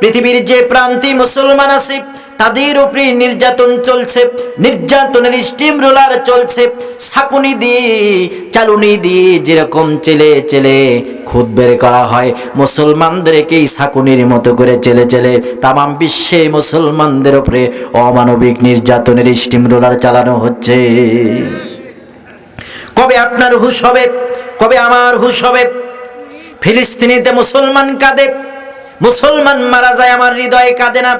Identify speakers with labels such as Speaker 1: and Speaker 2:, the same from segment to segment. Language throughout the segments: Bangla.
Speaker 1: পৃথিবীর যে প্রান্তি মুসলমান আছে, তাদের উপরে নির্যাতন চলছে, নির্যাতনের স্টিম রোলার চলছে। ছাকুনি দিয়ে, চালুনি দিয়ে যেরকম চেলে চেলে খুদ বের করা হয়, মুসলমানদেরকে এই ছাকুনির মতো করে চেলে চেলে তামাম বিশ্বে মুসলমানদের উপরে অমানবিক নির্যাতনের স্টিম রোলার চালানো হচ্ছে। কবে আপনার হুশ হবে? কবে আমার হুশ হবে? ফিলিস্তিনিতে মুসলমান কাঁদে মুসলমান মারা যায়, আমার হৃদয়ে কাঁদে না।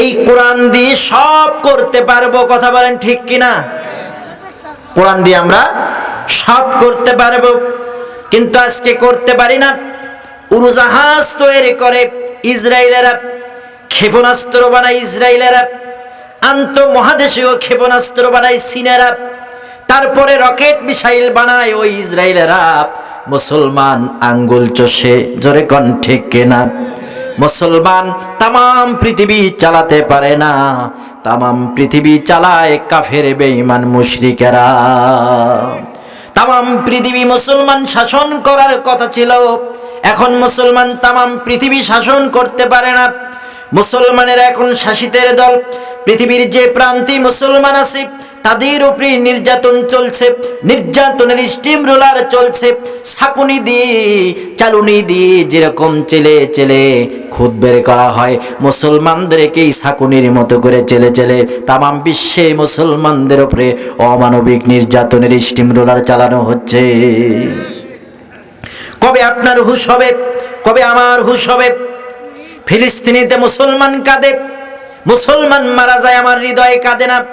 Speaker 1: এই কোরআন দিয়ে সব করতে পারব, কথা বলেন ঠিক কিনা? কোরআন দিয়ে আমরা সব করতে পারব, কিন্তু আজকে করতে পারি না। উড়োজাহাজ তৈরি করে ইসরায়েলেরা, ক্ষেপণাস্ত্র বানায় ইসরায়েলেরা, আন্তঃমহাদেশীয় ক্ষেপণাস্ত্র বানায় চীনেরা, তারপরে রকেট, মিসাইল বানায় ওই ইসরায়েলেরা। মুসলমান আঙ্গুল চষে, জোরে কন ঠিক কেনা। মুসলমান তামাম পৃথিবী চালাতে পারে না। তামাম পৃথিবী চালায় কাফের, বেঈমান, মুশরিকেরা। তামাম পৃথিবী মুসলমান শাসন করার কথা ছিল। এখন মুসলমান তামাম পৃথিবী শাসন করতে পারে না। মুসলমানের এখন শাসিতের দল। পৃথিবীর যে প্রান্তি মুসলমান আছে তাদের উপরে নির্যাতন চলছে, নির্যাতনের স্টিম রোলার চলছে। ছাকুনি দিয়ে, চালুনি দিয়ে যেরকম চেলে চেলে খুদ বের করা হয় মুসলমানদেরকে এই মতো করে চেলে চেলে তামাম বিশ্বে মুসলমানদের উপরে অমানবিক নির্যাতনের স্টিম রোলার চালানো হচ্ছে। কবে আপনার হুশ হবে? কবে আমার হুশ হবে? ফিলিস্তিনিতে মুসলমান কাঁদে, মুসলমান মারা যায়, আমার হৃদয়ে কাঁদে না।